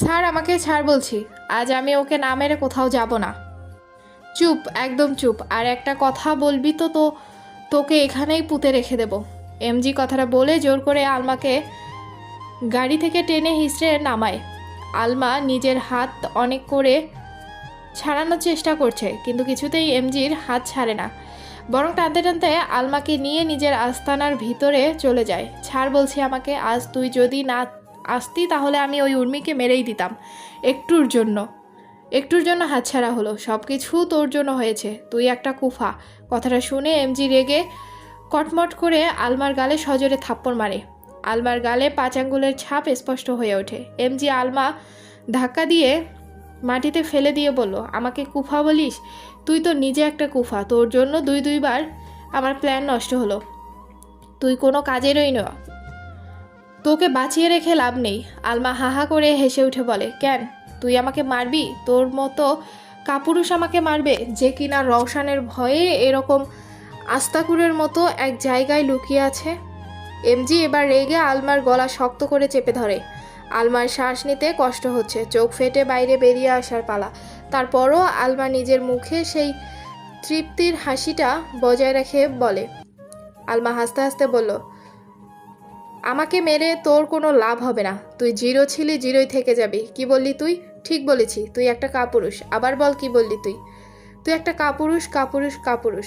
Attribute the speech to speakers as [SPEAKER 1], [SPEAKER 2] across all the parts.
[SPEAKER 1] Sir, আমাকে ছাড় বলছি। আজ আমি ওকে না মেরে কোথাও যাব না। চুপ, একদম চুপ। আর একটা কথা বলবি তো তো, তোকে এখানেই পুঁতে রেখে দেব। এমজি কথাটা বলে জোর করে আলমাকে গাড়ি থেকে টেনে হিসড়ে নামায়। আলমা নিজের হাত অনেক করে ছাড়ানোর চেষ্টা করছে, কিন্তু কিছুতেই এমজির হাত ছাড়ে না। বরং টানতে টানতে আলমাকে নিয়ে নিজের আস্তানার ভিতরে চলে যায়। ছাড় বলছি আমাকে, আজ তুই যদি না আসতি, তাহলে আমি ওই উর্মিকে মেরেই দিতাম। একটুর জন্য। একটুর জন্য হাতছাড়া হলো। সব কিছু তোর জন্য হয়েছে। তুই একটা কুফা। কথাটা শুনে এমজি রেগে কটমট করে আলমার গালে সজোরে থাপ্পড় মারে। আলমার গালে পাঁচ আঙ্গুলের ছাপ স্পষ্ট হয়ে ওঠে। এমজি আলমা ধাক্কা দিয়ে মাটিতে ফেলে দিয়ে বলল, আমাকে কুফা বলিস? তুই তো নিজে একটা কুফা। তোর জন্য দুই দুইবার আমার প্ল্যান নষ্ট হলো। তুই কোনো কাজেরই ন তোকে বাঁচিয়ে রেখে লাভ নেই। আলমা হাহা করে হেসে উঠে বলে, কেন? তুই আমাকে মারবি? তোর মতো কাপুরুষ আমাকে মারবে যে কিনা রওশানের ভয়ে এরকম আস্তাকুরের মতো এক জায়গায় লুকিয়ে আছে? এমজি এবার রেগে আলমার গলা শক্ত করে চেপে ধরে। আলমার শ্বাস নিতে কষ্ট হচ্ছে, চোখ ফেটে বাইরে বেরিয়ে আসার পালা। তারপরও আলমা নিজের মুখে সেই তৃপ্তির হাসিটা বজায় রেখে বলে। আলমা হাসতে হাসতে বলল আমাকে মেরে তোর কোনো লাভ হবে না। তুই জিরো ছিলি, জিরোই থেকে যাবি। কি বললি তুই? ঠিক বলেছি, তুই একটা কাপুরুষ। আবার বল কি বললি তুই? তুই একটা কাপুরুষ কাপুরুষ কাপুরুষ।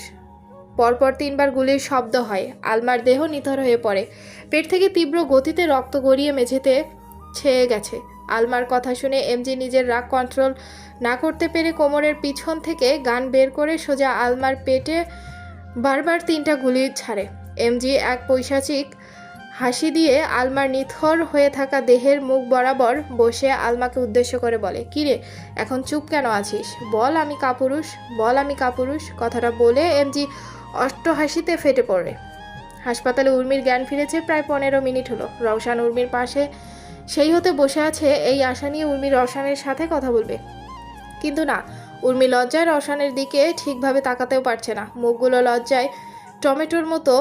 [SPEAKER 1] পরপর তিনবার গুলির শব্দ হয়। আলমার দেহ নিথর হয়ে পড়ে। পেট থেকে তীব্র গতিতে রক্ত গড়িয়ে মেঝেতে ছেয়ে গেছে। আলমার কথা শুনে এমজি নিজের রাগ কন্ট্রোল না করতে পেরে কোমরের পিছন থেকে গান বের করে সোজা আলমার পেটে বারবার তিনটা গুলি ছাড়ে। এমজি এক পৈশাচিক হাসি দিয়ে আলমার নিথর হয়ে থাকা দেহের মুখ বরাবর বসে আলমাকে উদ্দেশ্য করে বলে কিরে এখন চুপ কেন আছিস? বল আমি কাপুরুষ, বল আমি কাপুরুষ। কথাটা বলে এমজি অষ্ট হাসিতে ফেটে পড়ে। হাসপাতালে উর্মির জ্ঞান ফিরেছে প্রায় পনেরো মিনিট হলো। রওশান উর্মির পাশে সেই হতে বসে আছে, এই আশা নিয়ে উর্মি রওশানের সাথে কথা বলবে। কিন্তু না, উর্মি লজ্জায় রওশানের দিকে ঠিকভাবে তাকাতেও পারছে না। মুখগুলো লজ্জায় টমেটোর মতো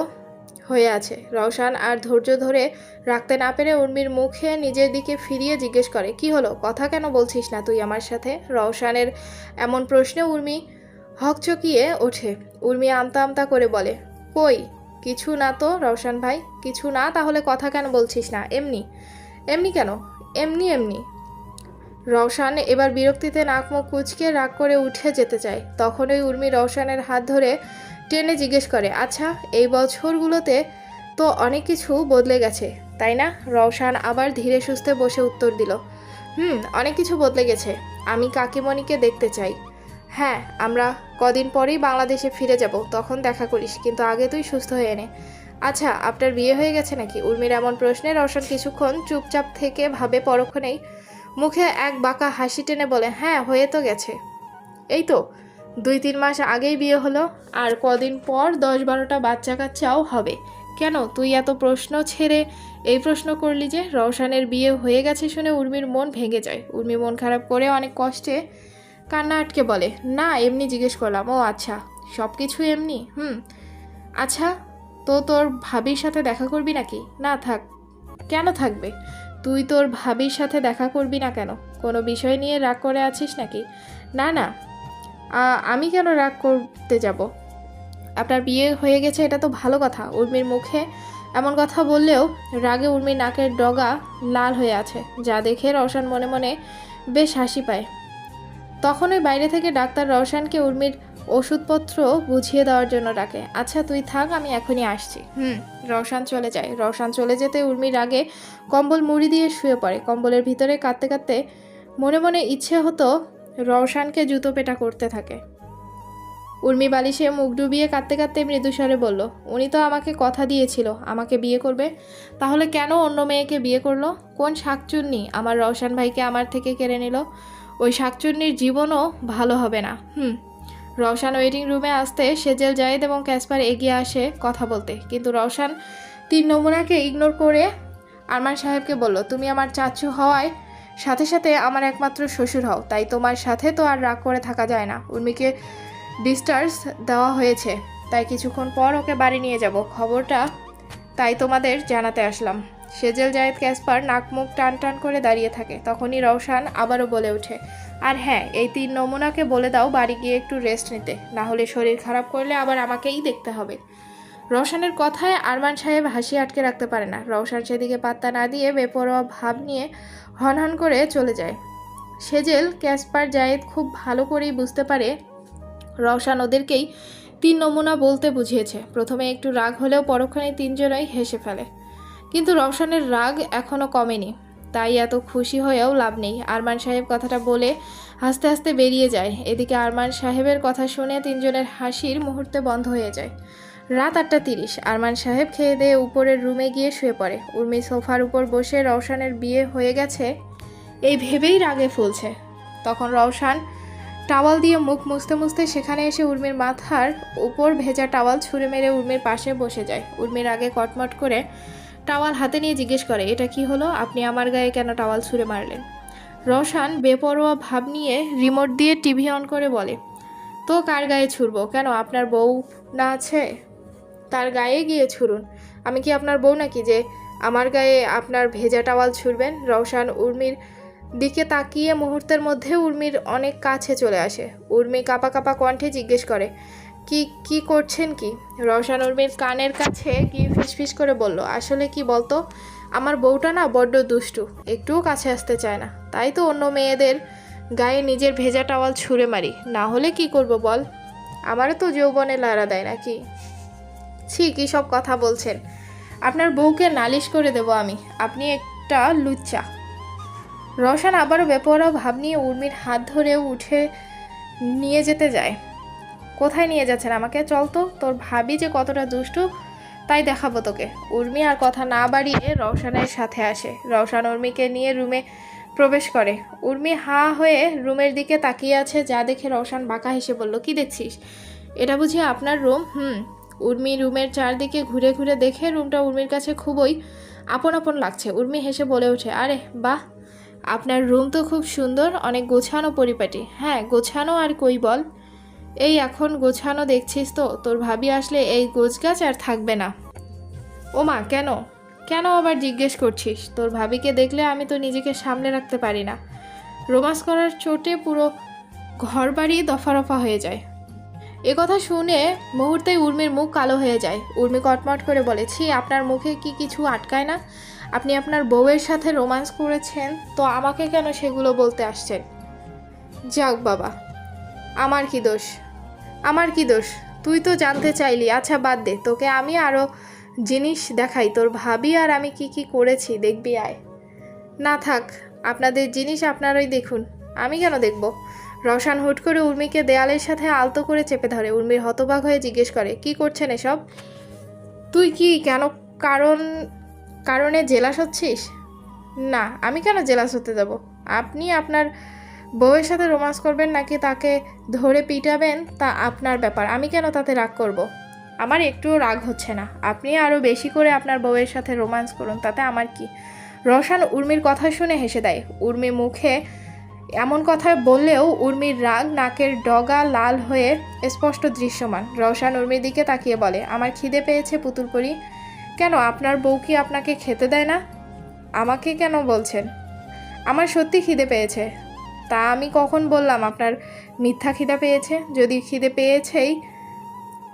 [SPEAKER 1] হয়ে আছে। রওশান আর ধৈর্য ধরে রাখতে না পেরে উর্মির মুখে নিজের দিকে ফিরিয়ে জিজ্ঞেস করে, কি হলো? কথা কেন বলছিস না তুই আমার সাথে? রওশানের এমন প্রশ্নে উর্মি হকচকিয়ে ওঠে। উর্মি আমতা আমতা করে বলে, কই? কিছু না তো রওশান ভাই, কিছু না তাহলে কথা কেন বলছিস না? এমনি? এমনি কেন? এমনি এমনি? রওশান এবার বিরক্তিতে নাক মুখ কুচকে রাগ করে উঠে যেতে চায়। তখনই উর্মি রওশানের হাত ধরে টেনে জিজ্ঞেস করে আচ্ছা এই বছরগুলোতে তো অনেক কিছু বদলে গেছে, তাই না? রওশান আবার ধীরে সুস্থে বসে উত্তর দিল, হুম, অনেক কিছু বদলে গেছে। আমি কাকিমণিকে দেখতে চাই। হ্যাঁ আমরা কদিন পরেই বাংলাদেশে ফিরে যাব, তখন দেখা করিস, কিন্তু আগে তুই সুস্থ হয়ে এনে আচ্ছা আপনার বিয়ে হয়ে গেছে নাকি? উর্মির এমন প্রশ্নে রওশন কিছুক্ষণ চুপচাপ থেকে ভাবে পরক্ষণেই মুখে এক বাঁকা হাসি টেনে বলে হ্যাঁ হয়ে তো গেছে। এই তো দুই তিন মাস আগেই বিয়ে হলো, আর কদিন পর দশ বারোটা বাচ্চা কাচ্চাও হবে। কেন? তুই এত প্রশ্ন ছেড়ে এই প্রশ্ন করলি যে রওশানের বিয়ে হয়ে গেছে শুনে উর্মির মন ভেঙে যায়। উর্মি মন খারাপ করে অনেক কষ্টে কান্না আটকে বলে, না, এমনি জিজ্ঞেস করলাম। ও আচ্ছা সব কিছু এমনি? হুম। আচ্ছা তো তোর ভাবির সাথে দেখা করবি নাকি? না, থাক। কেন থাকবে? তুই তোর ভাবির সাথে দেখা করবি না কেন? কোনো বিষয় নিয়ে রাগ করে আছিস নাকি? না না আমি কেন রাগ করতে যাব? আপনার বিয়ে হয়ে গেছে, এটা তো ভালো কথা। উর্মির মুখে এমন কথা বললেও রাগে উর্মির নাকের ডগা লাল হয়ে আছে, যা দেখে রওশন মনে মনে বেশ হাসি পায়। তখনই বাইরে থেকে ডাক্তার রওশানকে উর্মির ওষুধপত্র বুঝিয়ে দেওয়ার জন্য ডাকে আচ্ছা তুই থাক, আমি এখনই আসছি। হুম, রওশান চলে যায়। রওশান চলে যেতে উর্মির আগে কম্বল মুড়ি দিয়ে শুয়ে পড়ে। কম্বলের ভিতরে কাঁদতে কাঁদতে মনে মনে ইচ্ছে হতো রওশানকে জুতো পেটা করতে থাকে। উর্মি বালিশে মুখ ডুবিয়ে কাঁদতে কাঁদতে মৃদুস্বরে বলল, উনি তো আমাকে কথা দিয়েছিল, আমাকে বিয়ে করবে। তাহলে কেন অন্য মেয়েকে বিয়ে করল? কোন শাকচুন্নি আমার রওশান ভাইকে আমার থেকে কেড়ে নিল? ওই শাকচুন্নির জীবনও ভালো হবে না, হুম। রওশান ওয়েটিং রুমে আসতে সেজেল জায়েদ এবং ক্যাসপার এগিয়ে আসে কথা বলতে। কিন্তু রওশান তিন নমুনাকে ইগনোর করে আরমান সাহেবকে বলল, তুমি আমার চাচু হওয়ায় সাথে সাথে আমার একমাত্র শ্বশুর হও, তাই তোমার সাথে তো আর রাগ করে থাকা যায় না। উর্মিকে ডিস্টার্স দেওয়া হয়েছে, তাই কিছুক্ষণ পর ওকে বাড়ি নিয়ে যাব। খবরটা তাই তোমাদের জানাতে আসলাম। সেজেল জায়েদ ক্যাসপার নাক মুখ টান টান করে দাঁড়িয়ে থাকে, তখনই রওশান আবারও বলে ওঠে, আর হ্যাঁ এই তিন নমুনাকে বলে দাও বাড়ি গিয়ে একটু রেস্ট নিতে, না হলে শরীর খারাপ করলে আবার আমাকেই দেখতে হবে। রওশানের কথায় আরমান সাহেব হাসি আটকে রাখতে পারে না। রওশান সেদিকে পাত্তা না দিয়ে বেপরোয়া ভাব নিয়ে হনহন করে চলে যায়। সেজেল, ক্যাসপার, জায়েদ খুব ভালো করেই বুঝতে পারে রওশান ওদেরকেই তিন নমুনা বলতে বুঝিয়েছে। প্রথমে একটু রাগ হলেও পরক্ষণে তিনজনই হেসে ফেলে। কিন্তু রওশানের রাগ এখনও কমেনি। তাই এত খুশি হয়েও লাভ নেই। আরমান সাহেব কথাটা বলে হাসতে হাসতে বেরিয়ে যায়। এদিকে আরমান সাহেবের কথা শুনে তিনজনের হাসির মুহূর্তে বন্ধ হয়ে যায়। রাত আটটা তিরিশ। আরমান সাহেব খেয়ে দিয়ে উপরের রুমে গিয়ে শুয়ে পড়ে। উর্মি সোফার উপর বসে রওশানের বিয়ে হয়ে গেছে, এই ভেবেই রাগে ফুলছে। তখন রওশান টাওয়াল দিয়ে মুখ মুছতে মুছতে সেখানে এসে উর্মির মাথার উপর ভেজা টাওয়াল ছুঁড়ে মেরে উর্মির পাশে বসে যায়। উর্মির আগে কটমট করে টাওয়াল হাতে নিয়ে জিজ্ঞেস করে, এটা কি হলো? আপনি আমার গায়ে কেন টাওয়াল ছুঁড়ে মারলেন? রওশান বেপরোয়া ভাব নিয়ে রিমোট দিয়ে টিভি অন করে বলে, তো কার গায়ে ছুড়বো? কেন আপনার বউ না আছে? তার গায়ে গিয়ে ছুড়ুন আমি কি আপনার বউ নাকি যে আমার গায়ে আপনার ভেজা টাওয়াল ছুড়বেন? রওশান, উর্মির দিকে তাকিয়ে মুহূর্তের মধ্যে উর্মির অনেক কাছে চলে আসে। উর্মি কাপা কাপা কণ্ঠে জিজ্ঞেস করে, কি কি করছেন কি? রওশান উর্মির কানের কাছে কি ফিসফিস করে বলল, আসলে কি বলতো, আমার বউটা না বড্ড দুষ্টু, একটুও কাছে আসতে চায় না। তাই তো অন্য মেয়েদের গায়ে নিজের ভেজা টাওয়াল ছুঁড়ে মারি। না হলে কি করব বল? আমারও তো যৌবনে লাড়া দেয় নাকি? ছি কী সব কথা বলছেন। আপনার বউকে নালিশ করে দেব আমি। আপনি একটা লুচ্চা। রওশন আবারও বেপরোয়া ভাব নিয়ে উর্মির হাত ধরে উঠে নিয়ে যেতে যায়। কোথায় নিয়ে যাচ্ছেন আমাকে? চল তো, তোর ভাবি যে কতটা দুষ্টু, তাই দেখাবো তোকে। উর্মি আর কথা না বাড়িয়ে রওশনের সাথে আসে। রওশন উর্মিকে নিয়ে রুমে প্রবেশ করে। উর্মি হা হয়ে রুমের দিকে তাকিয়ে আছে, যা দেখে রওশন বাঁকা হেসে বলল, কি দেখছিস? এটা বুঝি আপনার রুম? হুম। উর্মি রুমের চারদিকে ঘুরে ঘুরে দেখে রুমটা উর্মির কাছে খুবই আপন আপন লাগছে। উর্মি হেসে বলে ওঠে, আরে, বাহ! আপনার রুম তো খুব সুন্দর, অনেক গোছানো পরিপাটি। হ্যাঁ গোছানো আর কই বল? এই এখন গোছানো দেখছিস তো? তোর ভাবি আসলে এই গোছগাছ আর থাকবে না। ও মা, কেন? কেন আবার জিজ্ঞেস করছিস? তোর ভাবিকে দেখলে আমি তো নিজেকে সামলে রাখতে পারি না। রোমাস করার চোটে পুরো ঘর বাড়ি দফা রফা হয়ে যায়। এ কথা শুনে মুহূর্তেই উর্মির মুখ কালো হয়ে যায়। উর্মি কটমট করে বলেছি আপনার মুখে কি কিছু আটকায় না? আপনি আপনার বউয়ের সাথে রোমান্স করেছেন, তো আমাকে কেন সেগুলো বলতে আসছেন? যাক বাবা, আমার কি দোষ? আমার কি দোষ? তুই তো জানতে চাইলি। আচ্ছা বাদ দে। তোকে আমি আরও জিনিস দেখাই, তোর ভাবি আর আমি কি কি করেছি, দেখবি আয়। না থাক, আপনাদের জিনিস আপনারাই দেখুন। আমি কেন দেখব? রওশান হুট করে উর্মিকে দেয়ালের সাথে আলতো করে চেপে ধরে। উর্মির হতবাক হয়ে জিজ্ঞেস করে, কি করছেন এসব? তুই কি কেন কারণ, কারণে জেলাস হচ্ছিস? না, আমি কেন জেলাস হতে যাব? আপনি আপনার বউয়ের সাথে রোমান্স করবেন নাকি তাকে ধরে পিটাবেন তা আপনার ব্যাপার। আমি কেন তাতে রাগ করব। আমার একটুও রাগ হচ্ছে না। আপনি আরও বেশি করে আপনার বউয়ের সাথে রোমান্স করুন, তাতে আমার কি? রসান উর্মির কথা শুনে হেসে দেয়। উর্মি মুখে এমন কথা বললেও উর্মির রাগ নাকের ডগা লাল হয়ে স্পষ্ট দৃশ্যমান। রওশান উর্মির দিকে তাকিয়ে বলে, আমার খিদে পেয়েছে পুতুলপরি। কেন, আপনার বউ কি আপনাকে খেতে দেয় না? আমাকে কেন বলছেন? আমার সত্যি খিদে পেয়েছে। তা আমি কখন বললাম আপনার মিথ্যা খিদে পেয়েছে? যদি খিদে পেয়েছেই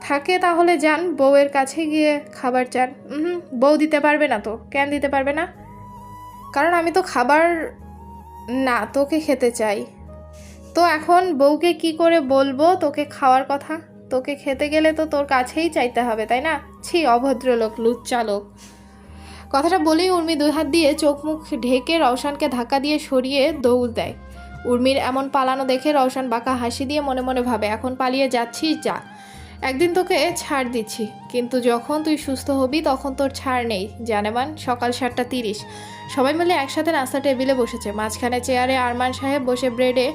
[SPEAKER 1] থাকে তাহলে যান, বউয়ের কাছে গিয়ে খাবার চান। বউ দিতে পারবে না তো? কেন দিতে পারবে না? কারণ আমি তো খাবার না, তোকে খেতে চাই। তো এখন বউকে কি করে বলব তোকে খাওয়ার কথা? তোকে খেতে গেলে তো তোর কাছেই চাইতে হবে, তাই না? ছি, অভদ্র লোক, লুচ্চা লোক। কথাটা বলেই উর্মি দুই হাত দিয়ে চোখ মুখ ঢেকে রওশানকে ধাক্কা দিয়ে সরিয়ে দৌড় দেয়। উর্মির এমন পালানো দেখে রওশান বাঁকা হাসি দিয়ে মনে মনে ভাবে, এখন পালিয়ে যাচ্ছিস, যা। একদিন তোকে ছাড় দিচ্ছি। কিন্তু যখন তুই সুস্থ হবি, তখন তোর ছাড় নেই। জানেমান সকাল সাতটা তিরিশ। সবাই মিলে একসাথে নাস্তা টেবিলে বসেছে। মাঝখানে চেয়ারে আরমান সাহেব বসে ব্রেডে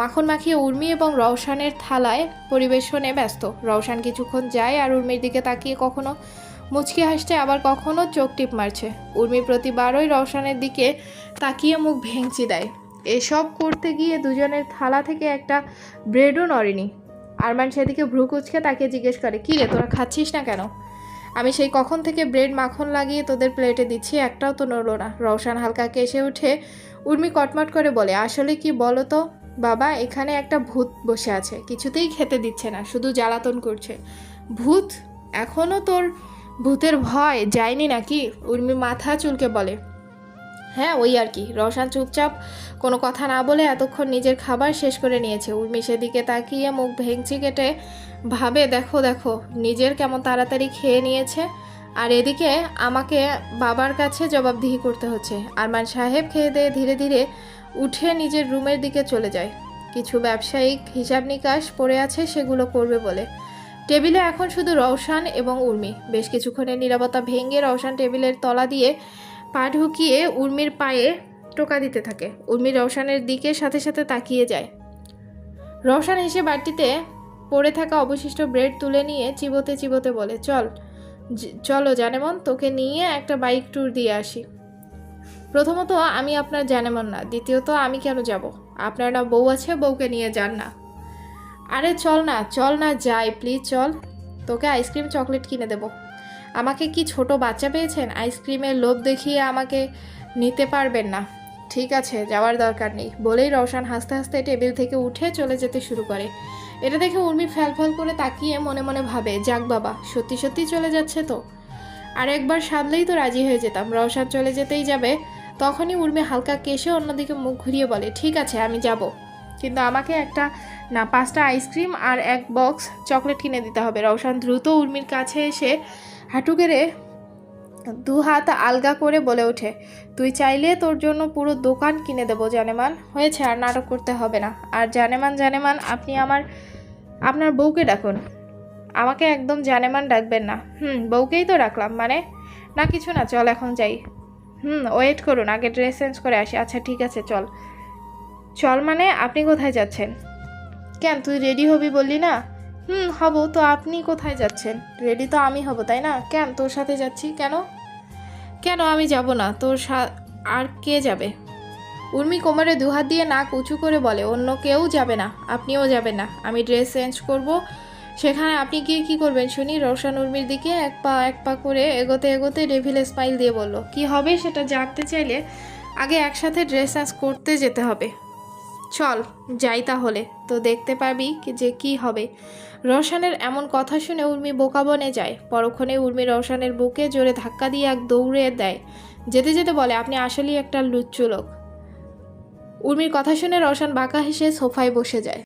[SPEAKER 1] মাখন মাখিয়ে উর্মি এবং রওশানের থালায় পরিবেশনে ব্যস্ত। রওশান কিছুক্ষণ যায় আর উর্মির দিকে তাকিয়ে কখনো মুচকি হাসছে, আবার কখনো চোখ টিপ মারছে। উর্মি প্রতিবারই রওশানের দিকে তাকিয়ে মুখ ভেঙচি দেয়। এসব করতে গিয়ে দুজনের থালা থেকে একটা ব্রেডও নড়েনি। আরমান সেদিকে ভ্রু কুচকে তাকে জিজ্ঞেস করে, কী রে, তোরা খাচ্ছিস না কেন? আমি সেই কখন থেকে ব্রেড মাখন লাগিয়ে তোদের প্লেটে দিচ্ছি, একটাও তো নড়লো না। রওশান হালকা কেসে উঠে উর্মি কটমট করে বলে, আসলে কি বলো তো? বাবা, এখানে একটা ভূত বসে আছে। কিছুতেই খেতে দিচ্ছে না, শুধু জ্বালাতন করছে। ভূত? এখনও তোর ভূতের ভয়? যায়নি নাকি? উর্মি মাথা চুলকে বলে হ্যাঁ ওই আর কি। রওশান চুপচাপ কোনো কথা না বলে এতক্ষণ নিজের খাবার শেষ করে নিয়েছে। উর্মি সেদিকে তাকিয়ে মুখ ভেঙচি কেটে ভাবে দেখো দেখো, নিজের কেমন তাড়াতাড়ি খেয়ে নিয়েছে। আর এদিকে আমাকে বাবার কাছে জবাবদিহি করতে হচ্ছে। আরমান সাহেব খেয়ে দিয়ে ধীরে ধীরে উঠে নিজের রুমের দিকে চলে যায়। কিছু ব্যবসায়িক হিসাব নিকাশ পড়ে আছে, সেগুলো করবে বলে। টেবিলে এখন শুধু রওশান এবং উর্মি। বেশ কিছুক্ষণের নিরাপত্তা ভেঙে রওশান টেবিলের তলা দিয়ে পা ঢুকিয়ে উর্মির পায়ে টোকা দিতে থাকে। উর্মি রওশানের দিকে সাথে সাথে তাকিয়ে যায়। রওশান এসে বাটিতে পড়ে থাকা অবশিষ্ট ব্রেড তুলে নিয়ে চিবোতে চিবোতে বলে, চল চলো জানেমন, তোকে নিয়ে একটা বাইক ট্যুর দিয়ে আসি। প্রথমত আমি আপনার জানেমন না, দ্বিতীয়ত আমি কেন যাব? আপনার না বউ আছে, বউকে নিয়ে যান না। আরে চল না চল না যাই, প্লিজ চল। তোকে আইসক্রিম চকলেট কিনে দেবো। আমাকে কি ছোট বাচ্চা পেয়েছেন? আইসক্রিমের লোভ দেখিয়ে আমাকে নিতে পারবেন না। ঠিক আছে, যাওয়ার দরকার নেই। বলেই রওশান হাসতে হাসতে টেবিল থেকে উঠে চলে যেতে শুরু করে। এটা দেখে উর্মি ফ্যাল ফ্যাল করে তাকিয়ে মনে মনে ভাবে, যাক বাবা, সত্যি সত্যি চলে যাচ্ছে তো। আর একবার সাধলেই তো রাজি হয়ে যেতাম রওশান চলে যেতেই যাবে, তখনই উর্মি হালকা কেশে অন্যদিকে মুখ ঘুরিয়ে বলে, ঠিক আছে, আমি যাব। কিন্তু আমাকে একটা, না, পাঁচটা আইসক্রিম আর এক বক্স চকলেট কিনে দিতে হবে। রওশান দ্রুত উর্মির কাছে এসে হাঁটু গেড়ে দু হাত আলগা করে বলে ওঠে, তুই চাইলে তোর জন্য পুরো দোকান কিনে দেবো, জানেমান। হয়েছে, আর নাটক করতে হবে না। আর জানেমান জানেমান, আপনি আমার আপনার বউকে ডাকুন। আমাকে একদম জানেমান ডাকবেন না। হুম, বউকেই তো ডাকলাম মানে? না, কিছু না, চল এখন যাই। হুম, ওয়েট করুন, আগে ড্রেস চেঞ্জ করে আসি। আচ্ছা ঠিক আছে, চল। চল মানে আপনি কোথায় যাচ্ছেন? কেন, তুই রেডি হবি বললি না? হুম, হব, তো আপনি কোথায় যাচ্ছেন? রেডি তো আমি হব, তাই না? কেন, তোর সাথে যাচ্ছি কেন? কেন, আমি যাব না, তোর সা- আর কে যাবে? উর্মি কোমরে দুহাত দিয়ে নাক উঁচু করে বলে, অন্য কেউ যাবে না, আপনিও যাবেন না। আমি ড্রেস চেঞ্জ করব। সেখানে আপনি গিয়ে কি করবেন শুনি? রওশান উর্মির দিকে এক পা এক পা করে এগোতে এগোতে ডেভিল স্মাইল দিয়ে বলল, কি হবে সেটা জানতে চাইলে আগে একসাথে ড্রেস চেঞ্জ করতে যেতে হবে। চল, যাই তাহলে। তো দেখতে পাবি যে কি হবে। রওশানের এমন কথা শুনে উর্মি বোকা বনে যায়। পরক্ষণে উর্মি রওশানের বুকে জোরে ধাক্কা দিয়ে এক দৌড়ে দেয়। যেতে যেতে বলে, আপনি আসলেই একটা লুচ্চু লোক। উর্মির কথা শুনে রওশান বাঁকা হেসে সোফায় বসে যায়।